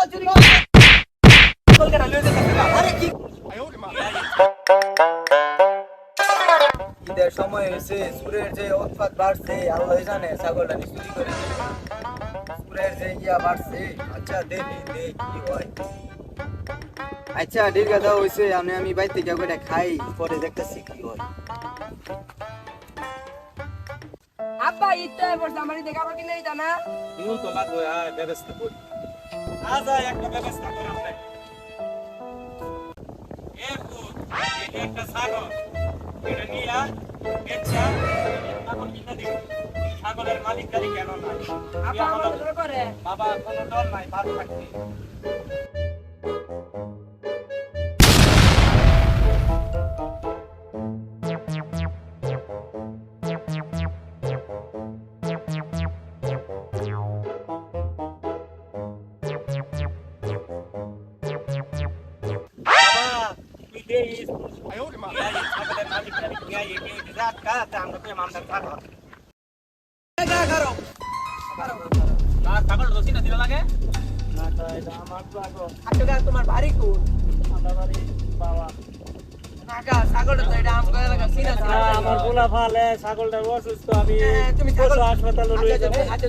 ছাগল চুরি করে লয়ে যেতেছে আরে কি ঈদের সময় হয়েছে সুরের যে উৎপাত বাড়ছে আল্লাহ জানে ছাগলটা নি চুরি করে সুরের যে ইয়া বাড়ছে আচ্ছা দে দে দে কি হয়? আচ্ছা দীর্ঘ দাও হয়েছে আমি আমি বাইর থেকে করে খাই পরে দেখতেছি কি হয়। আব্বা ইতে বসে আমার দিকে কারও কি নেই জানা তো লাগবে আয় ব্যবস্থা করি। একটা ব্যবস্থা করে একটা ছাগল। এটা নিয়ে বেচা, ছাগল কিনে দিবি। ছাগলের মালিক গাড়ি কেন নাই? বাবা কোনো ডর নাই ভালো থাকবে। তোমার বাড়ি কোন আমার বাড়ি বাবা আমার গোলা ফালে ছাগলটা অসুস্থ আমি হ্যাঁ, হাসপাতালে আচ্ছা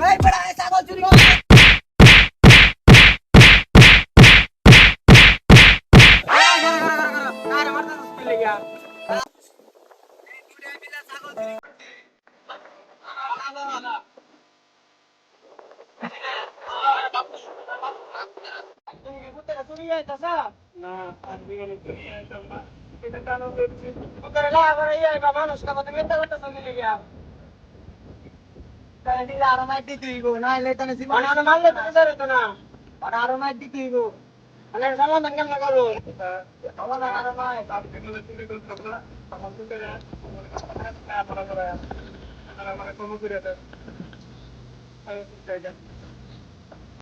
এই বড়া ছাগল চুরি করে মানুষ কামাতে মেতে করতেছ গিয়া তাহলে দিলে আরও মাইর দিতে হইব নাইলে তাহলে জীবন মানে মারলে তো স্যার তো না। আর আরও মাইর দিতে হইব। মানে সমাধান কেমন করো? সমাধান আরও মাইর। আমার কোনো করে